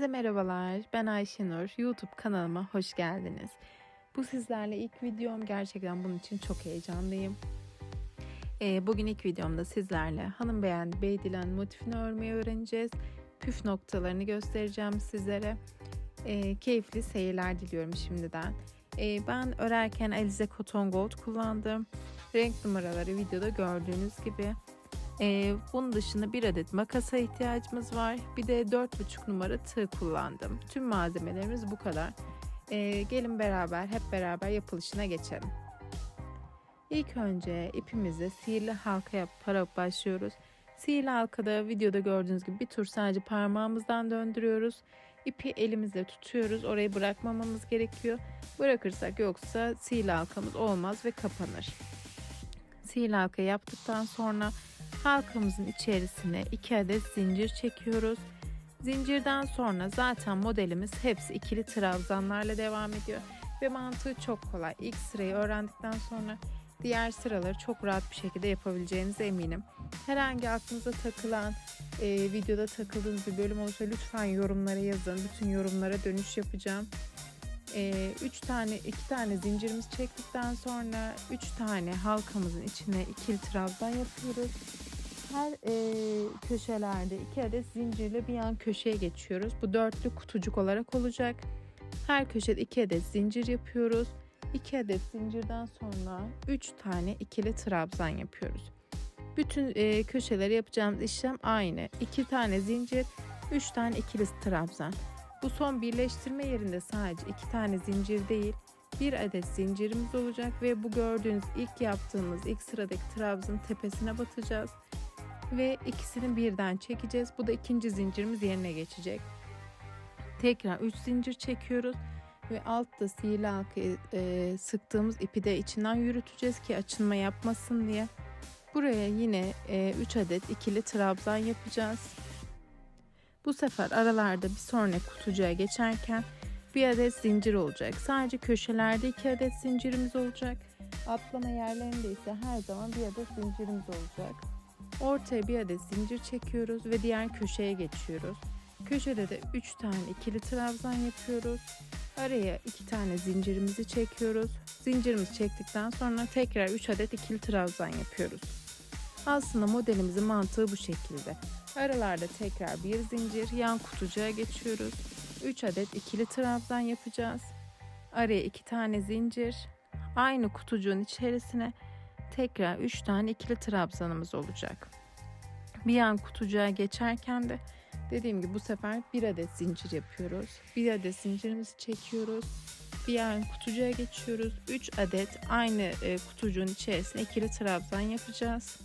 Hepinize merhabalar. Ben Ayşenur. YouTube kanalıma hoş geldiniz. Bu sizlerle ilk videom. Gerçekten bunun için çok heyecanlıyım. Ee, bugün ilk videomda sizlerle hanım beğendi beydilen motifini örmeyi öğreneceğiz. Püf noktalarını göstereceğim sizlere. Ee, keyifli seyirler diliyorum şimdiden. Ee, ben örerken Alize Cotton Gold kullandım. Renk numaraları videoda gördüğünüz gibi. Ee, bunun dışında bir adet makasa ihtiyacımız var. Bir de 4,5 numara tığ kullandım. Tüm malzemelerimiz bu kadar. Ee, gelin beraber hep beraber yapılışına geçelim. İlk önce ipimizi sihirli halka yaparak başlıyoruz. Sihirli halkada videoda gördüğünüz gibi bir tur sadece parmağımızdan döndürüyoruz. İpi elimizle tutuyoruz. Orayı bırakmamamız gerekiyor. Bırakırsak yoksa sihirli halkamız olmaz ve kapanır. Sihirli halka yaptıktan sonra halkamızın içerisine 2 adet zincir çekiyoruz. Zincirden sonra zaten modelimiz hepsi ikili trabzanlarla devam ediyor ve mantığı çok kolay. İlk sırayı öğrendikten sonra diğer sıraları çok rahat bir şekilde yapabileceğinize eminim. Herhangi aklınıza takılan, e, videoda takıldığınız bir bölüm olursa lütfen yorumlara yazın. Bütün yorumlara dönüş yapacağım. 3 e, tane 2 tane zincirimiz çektikten sonra 3 tane halkamızın içine ikili trabzan yapıyoruz. Her e, köşelerde 2 adet zincirle bir yan köşeye geçiyoruz. Bu dörtlü kutucuk olarak olacak. Her köşede 2 adet zincir yapıyoruz. 2 adet zincirden sonra 3 tane ikili trabzan yapıyoruz. Bütün e, köşeleri yapacağımız işlem aynı. 2 tane zincir, 3 tane ikili trabzan. Bu son birleştirme yerinde sadece 2 tane zincir değil, bir adet zincirimiz olacak ve bu gördüğünüz ilk yaptığımız ilk sıradaki trabzın tepesine batacağız ve ikisini birden çekeceğiz. Bu da ikinci zincirimiz yerine geçecek. Tekrar 3 zincir çekiyoruz ve altta sihirli halkayı e, sıktığımız ipi de içinden yürüteceğiz ki açılma yapmasın diye. Buraya yine 3 e, adet ikili trabzan yapacağız. Bu sefer aralarda bir sonraki kutucuğa geçerken bir adet zincir olacak. Sadece köşelerde iki adet zincirimiz olacak. Atlama yerlerinde ise her zaman bir adet zincirimiz olacak. Ortaya bir adet zincir çekiyoruz ve diğer köşeye geçiyoruz. Köşede de 3 tane ikili trabzan yapıyoruz. Araya 2 tane zincirimizi çekiyoruz. Zincirimizi çektikten sonra tekrar 3 adet ikili trabzan yapıyoruz. Aslında modelimizin mantığı bu şekilde. Aralarda tekrar bir zincir, yan kutucuğa geçiyoruz. 3 adet ikili trabzan yapacağız. Araya 2 tane zincir, aynı kutucuğun içerisine tekrar 3 tane ikili trabzanımız olacak. Bir yan kutucuğa geçerken de dediğim gibi bu sefer bir adet zincir yapıyoruz. Bir adet zincirimizi çekiyoruz. Bir yan kutucuğa geçiyoruz. 3 adet aynı e, kutucuğun içerisine ikili trabzan yapacağız.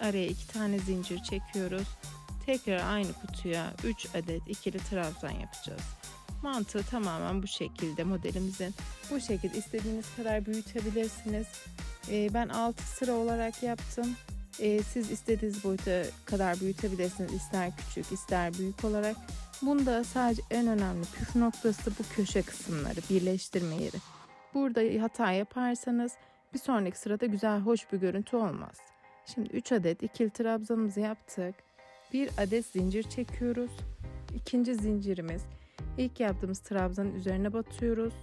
Araya 2 tane zincir çekiyoruz. Tekrar aynı kutuya 3 adet ikili trabzan yapacağız. Mantığı tamamen bu şekilde modelimizin. Bu şekilde istediğiniz kadar büyütebilirsiniz. Ee, ben 6 sıra olarak yaptım. Ee, siz istediğiniz boyuta kadar büyütebilirsiniz. İster küçük ister büyük olarak. Bunda sadece en önemli püf noktası bu köşe kısımları, birleştirme yeri. Burada hata yaparsanız bir sonraki sırada güzel, hoş bir görüntü olmaz. Şimdi 3 adet ikili trabzanımızı yaptık. Bir adet zincir çekiyoruz. İkinci zincirimiz ilk yaptığımız trabzanın üzerine batıyoruz.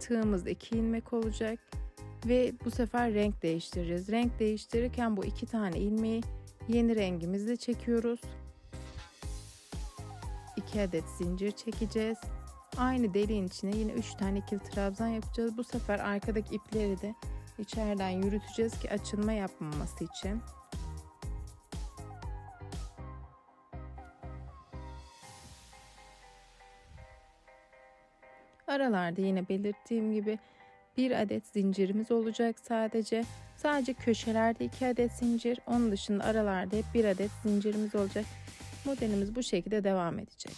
Tığımız 2 ilmek olacak ve bu sefer renk değiştireceğiz. Renk değiştirirken bu iki tane ilmeği yeni rengimizle çekiyoruz. 2 adet zincir çekeceğiz. Aynı deliğin içine yine 3 tane ikili trabzan yapacağız. Bu sefer arkadaki ipleri de içeriden yürüteceğiz ki açılma yapmaması için. Aralarda yine belirttiğim gibi bir adet zincirimiz olacak sadece. Sadece köşelerde iki adet zincir, onun dışında aralarda hep bir adet zincirimiz olacak. Modelimiz bu şekilde devam edecek.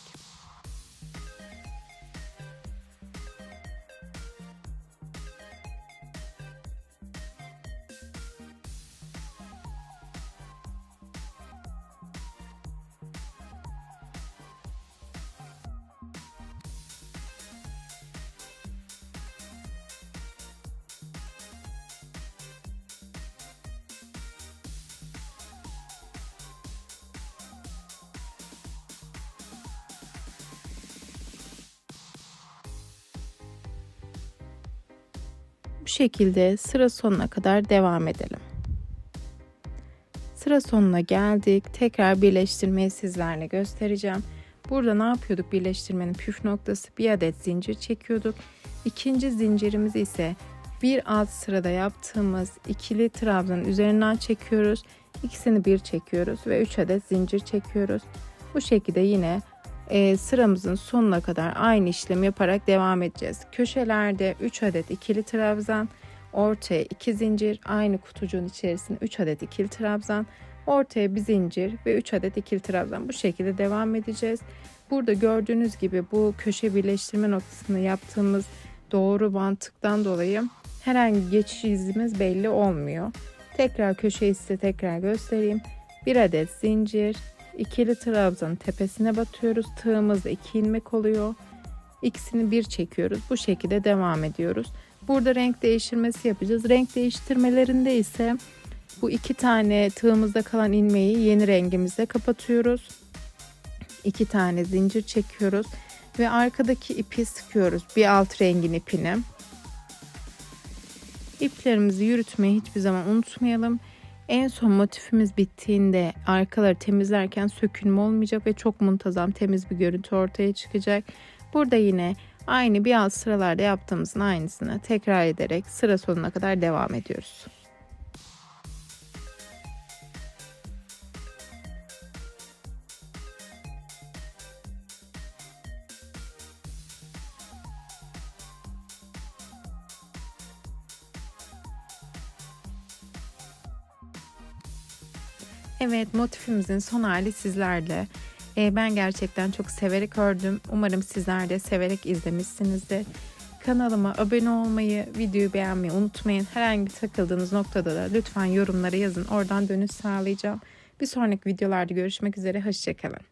Bu şekilde sıra sonuna kadar devam edelim. Sıra sonuna geldik. Tekrar birleştirmeyi sizlerle göstereceğim. Burada ne yapıyorduk birleştirmenin püf noktası? Bir adet zincir çekiyorduk. İkinci zincirimiz ise bir alt sırada yaptığımız ikili trabzanın üzerinden çekiyoruz. İkisini bir çekiyoruz ve 3 adet zincir çekiyoruz. Bu şekilde yine e, sıramızın sonuna kadar aynı işlemi yaparak devam edeceğiz. Köşelerde 3 adet ikili trabzan, ortaya 2 zincir, aynı kutucuğun içerisine 3 adet ikili trabzan, ortaya bir zincir ve 3 adet ikili trabzan. Bu şekilde devam edeceğiz. Burada gördüğünüz gibi bu köşe birleştirme noktasını yaptığımız doğru mantıktan dolayı herhangi geçiş izimiz belli olmuyor. Tekrar köşeyi size tekrar göstereyim. Bir adet zincir, ikili trabzanın tepesine batıyoruz. Tığımızda iki ilmek oluyor. İkisini bir çekiyoruz. Bu şekilde devam ediyoruz. Burada renk değiştirmesi yapacağız. Renk değiştirmelerinde ise bu iki tane tığımızda kalan ilmeği yeni rengimizle kapatıyoruz. İki tane zincir çekiyoruz ve arkadaki ipi sıkıyoruz. Bir alt rengin ipini. İplerimizi yürütmeyi hiçbir zaman unutmayalım. En son motifimiz bittiğinde arkaları temizlerken sökülme olmayacak ve çok muntazam temiz bir görüntü ortaya çıkacak. Burada yine aynı bir alt sıralarda yaptığımızın aynısını tekrar ederek sıra sonuna kadar devam ediyoruz. Evet motifimizin son hali sizlerle. Ee, ben gerçekten çok severek ördüm. Umarım sizler de severek izlemişsinizdir. Kanalıma abone olmayı, videoyu beğenmeyi unutmayın. Herhangi bir takıldığınız noktada da lütfen yorumlara yazın. Oradan dönüş sağlayacağım. Bir sonraki videolarda görüşmek üzere. Hoşçakalın.